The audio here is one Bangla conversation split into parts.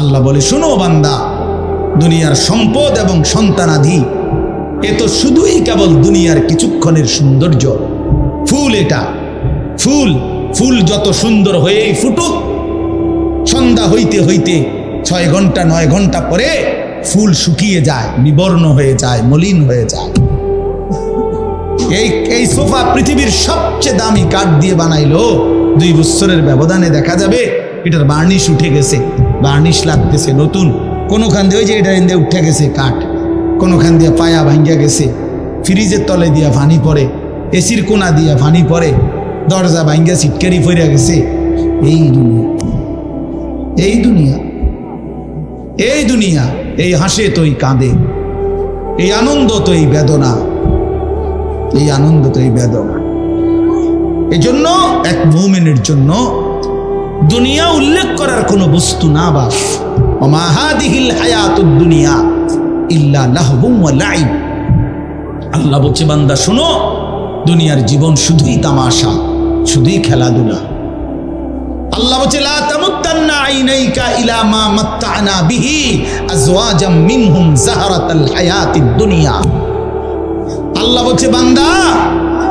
আল্লাহ বলে, শোনো বান্দা, দুনিয়ার সম্পদ এবং সন্তানাধি এ তো শুধুই কেবল দুনিয়ার কিছুক্ষণের সৌন্দর্য। ফুল এটা। ফুল ফুল যত সুন্দর হয়েই ফুটুক, সন্ধ্যা হইতে হইতে ছয় ঘণ্টা, নয় ঘণ্টা পরে ফুল শুকিয়ে যায় বিবর্ণ হয়ে যায়, মলিন হয়ে যায়। এই এই সোফা পৃথিবীর সবচেয়ে দামি কাঠ দিয়ে বানাইলো, দুই বছরের ব্যবধানে দেখা যাবে, এটার বার্নিশ উঠে গেছে। বার্নিশ লাগতেছে, নতুন। কোনোখান দিয়ে ওই যে এটা এনে উঠে গেছে কাঠ, কোনোখান দিয়ে পায়া ভাঙ্গা গেছে। ফ্রিজের তলে দিয়া ফানি পড়ে, এসির কোনা দিয়া ফানি পড়ে, দরজা ভাঙ্গা সিটকারি ফইরা গেছে। এই দুনিয়া এই দুনিয়া এই দুনিয়া, এই হাসে তোই কাঁদে, এই আনন্দ তো এই বেদনা, এই আনন্দ তো এই বেদনা। এই জন্য এক মুমেনের জন্য দুনিয়া উল্লেখ করার কোনো বস্তু না বাস অমাহাদিহিল হায়াতুদ দুনিয়া ইল্লা লাহবুম ওয়া আল্লাহ বলছে, বান্দা, শোনো, দুনিয়ার জীবন শুধুই তামাশা, শুধুই খেলাধুলা। আল্লাহ বলছে, লা তামুত্তান্না আইনাইকা ইলা মা মাত্তানা বিহি আজওয়াজাম মিনহুম জাহারাতাল হায়াতিদ দুনিয়া। আল্লাহ বলছে, বান্দা,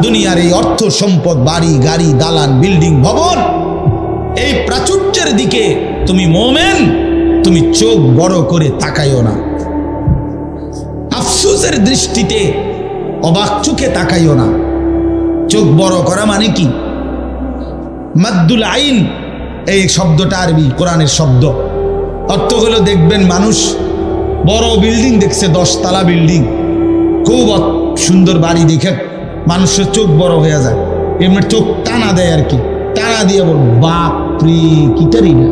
দুনিয়ার এই অর্থ সম্পদ, বাড়ি, গাড়ি, দালান, বিল্ডিং, ভবন এই প্রাচুর্যের দিকে তুমি মোমেন, তুমি চোখ বড় করে তাকাইও না। আফসুসের দৃষ্টিতে অবাক চোখে তাকাইও না। চোখ বড় করা মানে কি? মাদ্দুল আইন, এই শব্দটা আরবি, কোরআনের শব্দ। অর্থ হলো দেখবেন মানুষ বড় বিল্ডিং দেখছে, দশতলা বিল্ডিং। খুব সুন্দর বাড়ি দেখে মানুষের চোখ বড় হয়ে যায়। এমনি চোখ টানা দেয় আর কি। টানা দিয়ে বল বাপরে কিটারি না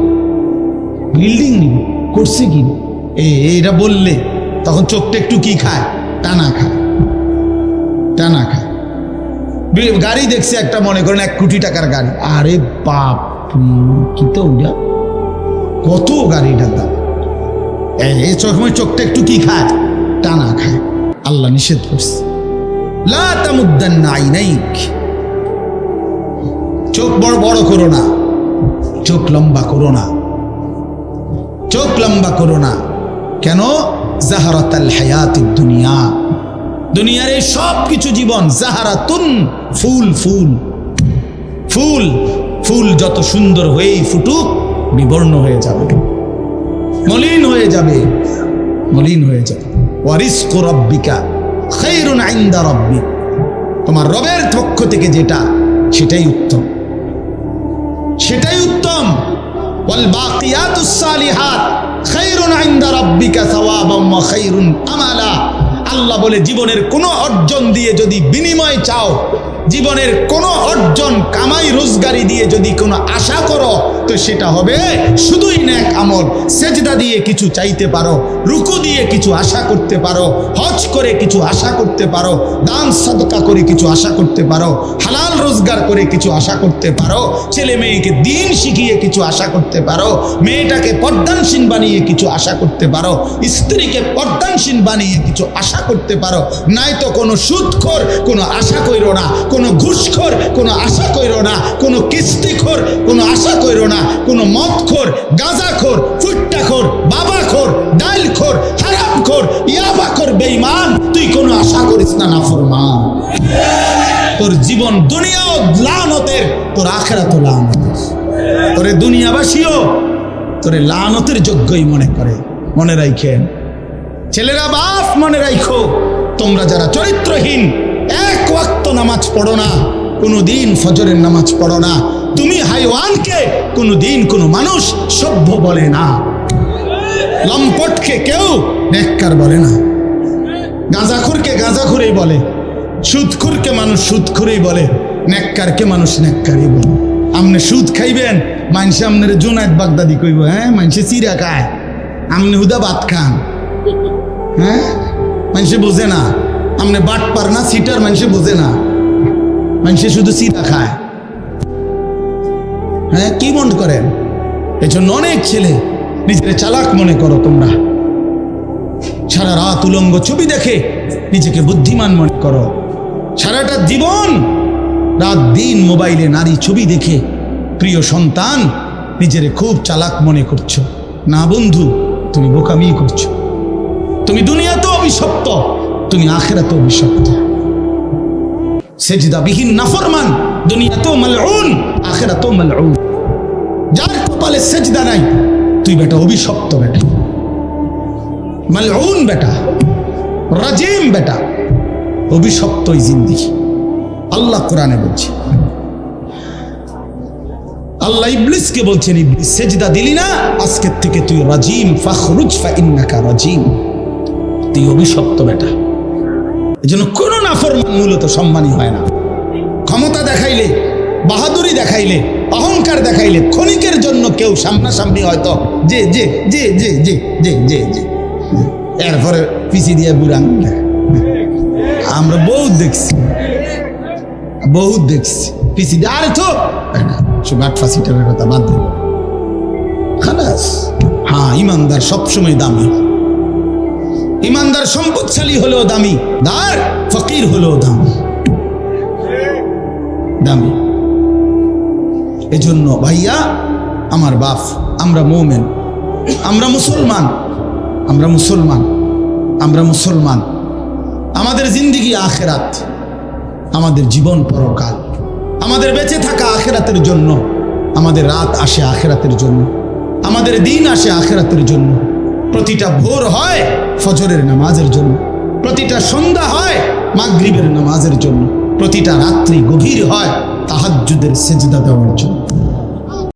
বিল্ডিং নিব করছে কি? এ এইটা বললে, তখন চোখটা একটু কি খায়? টানা খায় টানা খায়। গাড়ি দেখছে একটা, মনে করেন এক কোটি টাকার গাড়ি। আরে বাপ কি তো ওটা? কত গাড়িটার দাম? এই এই চোখটা একটু কি খায়? টানা খায়। আল্লাহ নিষেধ করছে। লা তামুদ্দান্না আইনাইক। চোখ বড় বড় করো না। চোখ লম্বা করো না। চোখ লম্বা করো না। কেন? জাহারাতাল হায়াতিদ দুনিয়া। দুনিয়ার এই সব কিছু জীবন জাহারাতুন ফুল ফুল। ফুল ফুল যত সুন্দর হয়েই ফুটুক, বিবর্ণ হয়ে যাবে। মলিন হয়ে যাবে। মলিন হয়ে যাবে। ওয়ারিস্কু রব্বিকা খাইরুন আইন্দা রব্বি তোমার রবের পক্ষ থেকে যেটা, সেটাই উত্তম। সেটাই উত্তম। ওয়াল বাকিয়াতুস সালিহাত খাইরুন ইনদা রাব্বিকা সাওয়াবাম ওয়া আল্লাহ বলে, জীবনের কোনো অর্জন দিয়ে যদি বিনিময় চাও জীবনের কোনো অর্জন, কামাই, রোজগারি দিয়ে যদি কোনো আশা করো, তো সেটা হবে শুধুই ন্যাক আমল। সেজদা দিয়ে কিছু চাইতে পারো, রুকু দিয়ে কিছু আশা করতে পারো, হজ করে কিছু আশা করতে পারো, দান, সদকা করে কিছু আশা করতে পারো, হালাল রোজগার করে কিছু আশা করতে পারো, ছেলে মেয়েকে দিন শিখিয়ে কিছু আশা করতে পারো, মেয়েটাকে পর্দানসীন বানিয়ে কিছু আশা করতে পারো, স্ত্রীকে পর্দানসীন বানিয়ে কিছু আশা করতে পারো, নাই তো কোনো সুদখোর, কোনো আশা কইরো না, কোনো ঘুষখোর, কোনো আশা কইরো না, কোনো কিস্তিখোর, কোনো আশা কইরো না, কোনো মদখোর, গাঁজাখোর, ফুট্টাখোর, বাবাখোর ডাইলখোর হারামখোর, ইয়াবাখোর বেইমান তুই কোনো আশা করিস না নাফরমান তোর জীবন দুনিয়াও লানতের, তোর আখেরাত লানতের। তোরে দুনিয়াবাসীও তোরে লানতের যোগ্যই মনে করে, মনে রাখেন ছেলেরা বাপ, মনে রাখো তোমরা যারা চরিত্রহীন এক ওয়াক্ত নামাজ পড়ো না কোনো দিন ফজরের নামাজ পড়ো না। তুমি হাইওয়ানকে কোনো দিন কোনো মানুষ সভ্য বলে না। লম্পটকে কেউ নেককার বলে না। গাঁজাখুরকে গাঁজাখুরেই বলে। সুদখুরকে মানুষ সুদখুরেই বলে। নেককারকে মানুষ নেককারই বলে। আপনি সুদ খাইবেন মানুষে আপনার জোনায়ত বাগদাদি কইব হ্যাঁ মানুষে চিরা খায় আপনি হুদা ভাত খান। হ্যাঁ? মানুষে বোঝে না। আপনি বাট পার না, সিটার মানুষে বোঝে না। মানুষে শুধু চিরা খায়। হ্যাঁ কি মন করেন এই জন্য অনেক ছেলে নিজের চালাক মনে করো তোমরা। সারা রাত উলঙ্গ ছবি দেখে নিজেকে বুদ্ধিমান মনে করো। সারাটা জীবন, রাত দিন মোবাইলে নারী ছবি দেখে প্রিয় সন্তান নিজেরে খুব চালাক মনে করছ। না বন্ধু, তুমি বোকামি করছ। তুমি দুনিয়াতে অভিশপ্ত। তুমি আখেরাতে অভিশপ্ত নাফরমান দুনিয়াতেও মালউন, আখেরাতেও মালউন। যার কপালে সেজদা নাই, তুই বেটা অভিশপ্ত বেটা। মালউন বেটা, রাজিম বেটা জিন্দিগি। আল্লাহ কোরআনে বলছে। আল্লাহ ইবলিসকে বলছেন, ইবলিস, সেজদা দিলি না, আজকের থেকে তুই রাজিম, ফাখরুজ ফা ইন্নাকা রাজিম। তুই অভিশপ্ত বেটা। এজন্য কোনো নাফরমান মূলত সম্মানী হয় না। ক্ষমতা দেখাইলে, বাহাদুরি দেখাইলে, অহংকার দেখাইলে ক্ষণিকের জন্য কেউ সামনাসামনি হয়তো যে যে যে যে যে যে যে যে এরপরে পিছি দিয়ে বুড়ান আমরা বহুত দেখছি বহুত দেখছি, পিছি দিয়ে, আরে তো ফাঁসিটার কথা বাদ দিল খালাস হ্যাঁ ইমানদার সবসময় দামি। ইমানদার সম্পদশালী হলেও দামি, দার ফকির হলেও দামি। দামি। এজন্য ভাইয়া, আমার বাপ, আমরা মৌমেন, আমরা মুসলমান আমরা মুসলমান আমরা মুসলমান। আমাদের জিন্দিগি আখেরাত, আমাদের জীবন পরকাল। আমাদের বেঁচে থাকা আখেরাতের জন্য, আমাদের রাত আসে আখেরাতের জন্য। আমাদের দিন আসে আখেরাতের জন্য। প্রতিটা ভোর হয় ফজরের নামাজের জন্য। প্রতিটা সন্ধ্যা হয় মাগরিবের নামাজের জন্য। প্রতিটা রাত্রি গভীর হয় তাহাজ্জুদের সেজদা দেওয়ার জন্য।